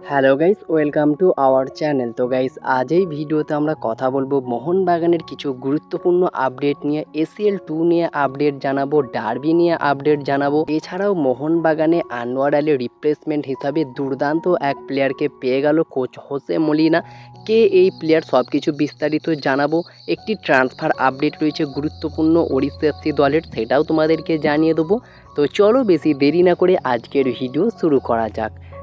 Hello guys welcome to our channel তো guys আজ এই ভিডিওতে আমরা কথা বলব মোহনবাগানের কিছু গুরুত্বপূর্ণ আপডেট নিয়ে এসিএল টু নিয়ে আপডেট জানাব ডার্বি নিয়ে আপডেট জানাব। এছাড়াও মোহনবাগানে আনোয়ার আলী রিপ্লেসমেন্ট হিসাবে দুর্দান্ত এক প্লেয়ারকে পেয়ে গেল কোচ হোসে মলিনা কে এই প্লেয়ার সব কিছু বিস্তারিত জানাব, একটি ট্রান্সফার আপডেট রয়েছে গুরুত্বপূর্ণ ওড়িশা এফসি দলের, সেটাও তোমাদেরকে জানিয়ে দেবো। তো চলো বেশি দেরি না করে আজকের ভিডিও শুরু করা যাক।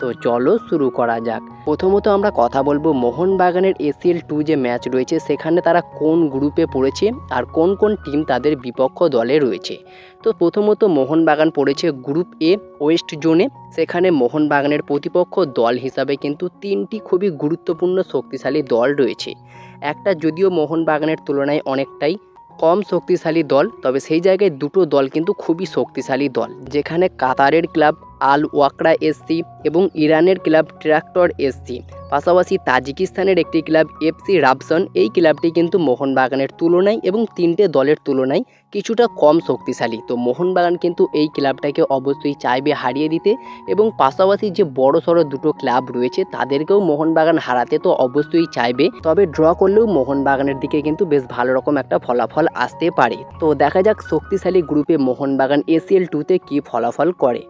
তো চলো শুরু করা যাক। প্রথমত আমরা কথা বলব মোহনবাগানের এসিএল টু যে ম্যাচ রয়েছে, সেখানে তারা কোন গ্রুপে পড়েছে আর কোন কোন টিম তাদের বিপক্ষ দলে রয়েছে। তো প্রথমত মোহনবাগান পড়েছে গ্রুপ এ, ওয়েস্ট জোনে। সেখানে মোহনবাগানের প্রতিপক্ষ দল হিসাবে কিন্তু তিনটি খুবই গুরুত্বপূর্ণ শক্তিশালী দল রয়েছে। একটা যদিও মোহনবাগানের তুলনায় অনেকটাই কম শক্তিশালী দল, তবে সেই জায়গায় দুটো দল কিন্তু খুবই শক্তিশালী দল, যেখানে কাতারের ক্লাব আল ওয়াকরা এসসি এবং ইরানের ক্লাব ট্র্যাক্টর এসসি পাশাপাশি তাজিকিস্তানের একটি ক্লাব এফসি রাবসন এই ক্লাবটি কিন্তু মোহনবাগানের তুলনায় এবং তিনটে দলের তুলনায় কিছুটা কম শক্তিশালী। তো মোহনবাগান কিন্তু এই ক্লাবটাকে অবশ্যই চাইবে হারিয়ে দিতে এবং পাশাপাশি যে বড় সড়ো দুটো ক্লাব রয়েছে, তাদেরকেও মোহনবাগান হারাতে তো অবশ্যই চাইবে। তবে ড্র করলেও মোহনবাগানের দিকে কিন্তু বেশ ভালো রকম একটা ফলাফল আসতে পারে। তো দেখা যাক শক্তিশালী গ্রুপে মোহনবাগান এসিএল টুতে কী ফলাফল করে।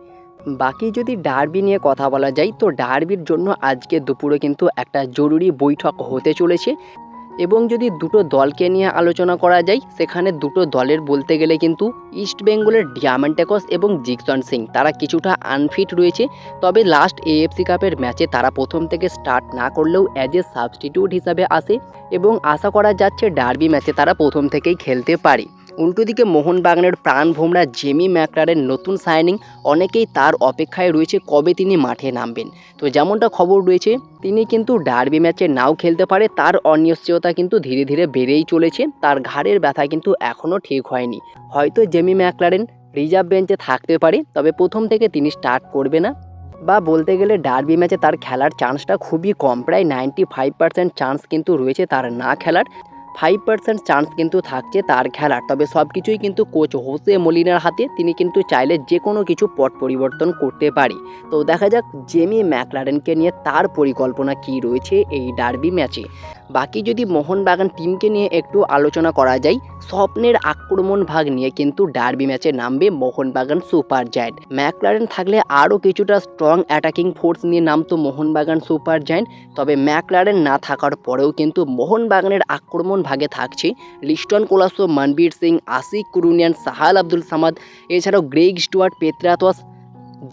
বাকি যদি ডার্বি নিয়ে কথা বলা যায়, তো ডার্বির জন্য আজকে দুপুরে কিন্তু একটা জরুরি বৈঠক হতে চলেছে। এবং যদি দুটো দলকে নিয়ে আলোচনা করা যায়, সেখানে দুটো দলের বলতে গেলে কিন্তু ইস্ট বেঙ্গলের ডিয়ামান্টেকস এবং জিকসন সিং তারা কিছুটা আনফিট রয়েছে। তবে লাস্ট এএফসি কাপের ম্যাচে তারা প্রথম থেকে স্টার্ট না করলেও অ্যাজ এ সাবস্টিটিউট হিসাবে আসে। এবং আশা করা যাচ্ছে ডার্বি ম্যাচে তারা প্রথম থেকেই খেলতে পারে। উল্টো দিকে মোহনবাগানের প্রাণ ভোমরা জেমি ম্যাকলারের নতুন সাইনিং অনেকেই তার অপেক্ষায় রয়েছে কবে তিনি মাঠে নামবেন। তো যেমনটা খবর রয়েছে, তিনি কিন্তু ডার্বি ম্যাচে নাও খেলতে পারে, তার অনিশ্চয়তা কিন্তু ধীরে ধীরে বেড়েই চলেছে, তার ঘাড়ের ব্যথা কিন্তু এখনও ঠিক হয়নি। হয়তো জেমি ম্যাকলারেন রিজার্ভ বেঞ্চে থাকতে পারে, তবে প্রথম থেকে তিনি স্টার্ট করবে না। বা বলতে গেলে ডার্বি ম্যাচে তার খেলার চান্সটা খুবই কম, প্রায় নাইনটি ফাইভ পার্সেন্ট চান্স কিন্তু রয়েছে তার না খেলার। ফাইভ পার্সেন্ট চান্স কিন্তু থাকছে তার খেলার। তবে সব কিছুই কিন্তু কোচ হোসে মলিনার হাতে, তিনি কিন্তু চাইলে যে কোনো কিছু পট পরিবর্তন করতে পারে। তো দেখা যাক জেমি ম্যাকলারেনকে নিয়ে তার পরিকল্পনা কি রয়েছে এই ডার্বি ম্যাচে বাকি যদি মোহনবাগান টিমকে নিয়ে একটু আলোচনা করা যায়, স্বপ্নের আক্রমণ ভাগ নিয়ে কিন্তু ডার্বি ম্যাচে নামবে মোহনবাগান সুপার জায়েন্ট ম্যাকলারেন থাকলে আরও কিছুটা স্ট্রং অ্যাটাকিং ফোর্স নিয়ে নামতো মোহনবাগান সুপার জায়েন্ট তবে ম্যাকলারেন না থাকার পরেও কিন্তু মোহনবাগানের আক্রমণ ভাগে থাকছে লিস্টন কোলাসো, মনবীর সিং, আসিক কুরুনিয়ান, সাহাল আব্দুল সামাদ, এছাড়াও Greg Stewart Petratos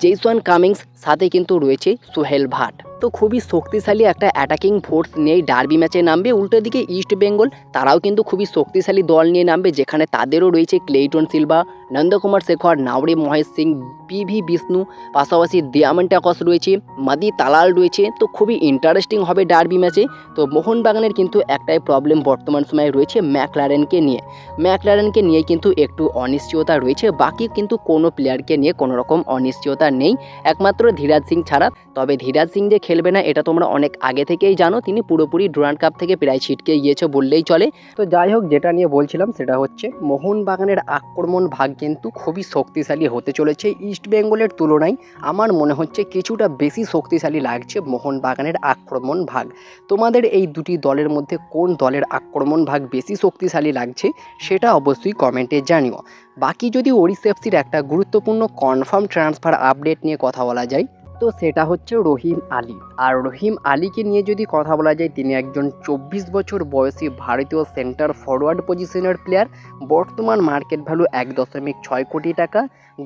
Jason Cummings, সাথে কিন্তু রয়েছে সোহেল ভাট। তো খুবই শক্তিশালী একটা অ্যাটাকিং ফোর্স নিয়েই ডার্বি ম্যাচে নামবে। উল্টো দিকে ইস্ট বেঙ্গল তারাও কিন্তু খুবই শক্তিশালী দল নিয়ে নামবে, যেখানে তাদেরও রয়েছে ক্লেইটন সিলভা নন্দকুমার শেখর নাওড়ে মহেশ সিং পিভি বিষ্ণু পাশাপাশি দিয়ামন্টাকস রয়েছে মাদি তালাল রয়েছে। তো খুবই ইন্টারেস্টিং হবে ডার্বি ম্যাচে তো মোহনবাগানের কিন্তু একটাই প্রবলেম বর্তমান সময়ে রয়েছে ম্যাকলারেনকে নিয়ে। ম্যাকলারেনকে নিয়ে কিন্তু একটু অনিশ্চয়তা রয়েছে, বাকি কিন্তু কোনো প্লেয়ারকে নিয়ে কোনো রকম অনিশ্চয়তা নেই। একমাত্র ধীরাজ সিং ছাড়া। তবে ধীরাজ সিং যে খেলবে না, এটা তোমরা অনেক আগে থেকেই জানো। তিনি পুরোপুরি ডুরান্ড কাপ থেকে প্রায় ছিটকে গিয়েছে বললেই চলে। তো যাই হোক, যেটা নিয়ে বলছিলাম সেটা হচ্ছে, মোহনবাগানের আক্রমণ ভাগ কিন্তু খুবই শক্তিশালী হতে চলেছে ইস্ট বেঙ্গলের তুলনায়। আমার মনে হচ্ছে কিছুটা বেশি শক্তিশালী লাগছে মোহনবাগানের আক্রমণ ভাগ। তোমাদের এই দুটি দলের মধ্যে কোন দলের আক্রমণ ভাগ বেশি শক্তিশালী লাগছে, সেটা অবশ্যই কমেন্টে জানিও। বাকি যদি ওড়িশা এফসির একটা গুরুত্বপূর্ণ কনফার্ম ট্রান্সফার আপডেট নিয়ে কথা বলা যায় তো সেটা হচ্ছে রহিম আলী। আর রহিম আলীকে নিয়ে যদি কথা বলা যায়, তিনি একজন চব্বিশ বছর বয়সী ভারতীয় সেন্টার ফরওয়ার্ড পজিশনের প্লেয়ার বর্তমান মার্কেট ভ্যালু এক দশমিক ছয় কোটি টাকা।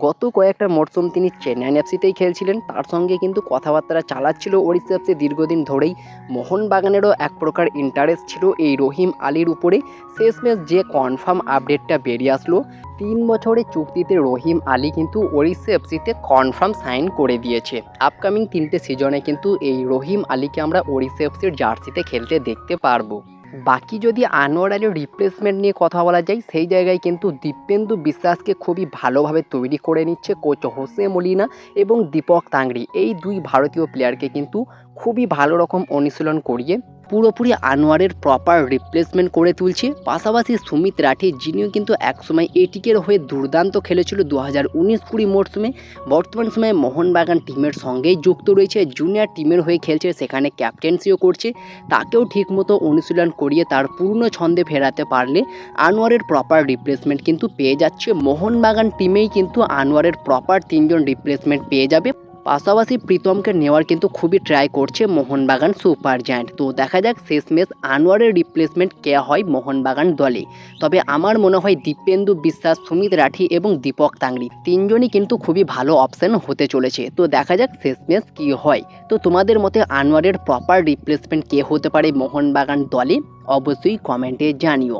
গত কয়েকটা মরশুম তিনি চেন্নাইন এফসিতেই খেলছিলেন। তার সঙ্গে কিন্তু কথাবার্তা চালাচ্ছিল ওড়িশা এফসি দীর্ঘদিন ধরেই। মোহনবাগানেরও এক প্রকার ইন্টারেস্ট ছিল এই রহিম আলীর উপরে। শেষমেশ যে কনফার্ম আপডেটটা বেরিয়ে আসলো, তিন বছরের চুক্তিতে রহিম আলী কিন্তু ওড়িশা এফসিতে কনফার্ম সাইন করে দিয়েছে। আপকামিং তিনটে সিজনে কিন্তু এই রহিম আলীকে আমরা ওড়িশা এফসির জার্সিতে খেলতে দেখতে পারব। বাকি যদি আনোয়ার আলীর রিপ্লেসমেন্ট নিয়ে কথা বলা যায়, সেই জায়গায় কিন্তু দীপেন্দু বিশ্বাসকে খুবই ভালোভাবে তৈরি করে নিচ্ছে কোচ হোসে মলিনা এবং দীপক তাংড়ি। এই দুই ভারতীয় প্লেয়ারকে কিন্তু খুবই ভালো রকম অনুশীলন করিয়ে পুরোপুরি আনোয়ারের প্রপার রিপ্লেসমেন্ট করে তুলছে। পাশাপাশি সুমিত রাঠি, যিনিও কিন্তু একসময় এটিকের হয়ে দুর্দান্ত খেলেছিল দু হাজার উনিশ কুড়ি মরশুমে। বর্তমান সময়ে মোহনবাগান টিমের সঙ্গেই যুক্ত রয়েছে। জুনিয়র টিমের হয়ে খেলছে, সেখানে ক্যাপ্টেন্সিও করছে। তাকেও ঠিকমতো অনুশীলন করিয়ে তার পূর্ণ ছন্দে ফেরাতে পারলে আনোয়ারের প্রপার রিপ্লেসমেন্ট কিন্তু পেয়ে যাচ্ছে। মোহনবাগান টিমেই কিন্তু আনোয়ারের প্রপার তিনজন রিপ্লেসমেন্ট পেয়ে যাবে। পাশাপাশি প্রীতমকে নেওয়ার কিন্তু খুবই ট্রাই করছে মোহনবাগান সুপার জায়ান্ট। তো দেখা যাক শেষমেশ আনোয়ারের রিপ্লেসমেন্ট কে হয় মোহনবাগান দলে। তবে আমার মনে হয় দীপেন্দু বিশ্বাস, সুমিত রাঠি এবং দীপক তাংড়ি তিনজনই কিন্তু খুবই ভালো অপশন হতে চলেছে। তো দেখা যাক শেষমেশ কী হয়। তো তোমাদের মতে আনোয়ারের প্রপার রিপ্লেসমেন্ট কে হতে পারে মোহনবাগান দলে? অবশ্যই কমেন্টে জানিও।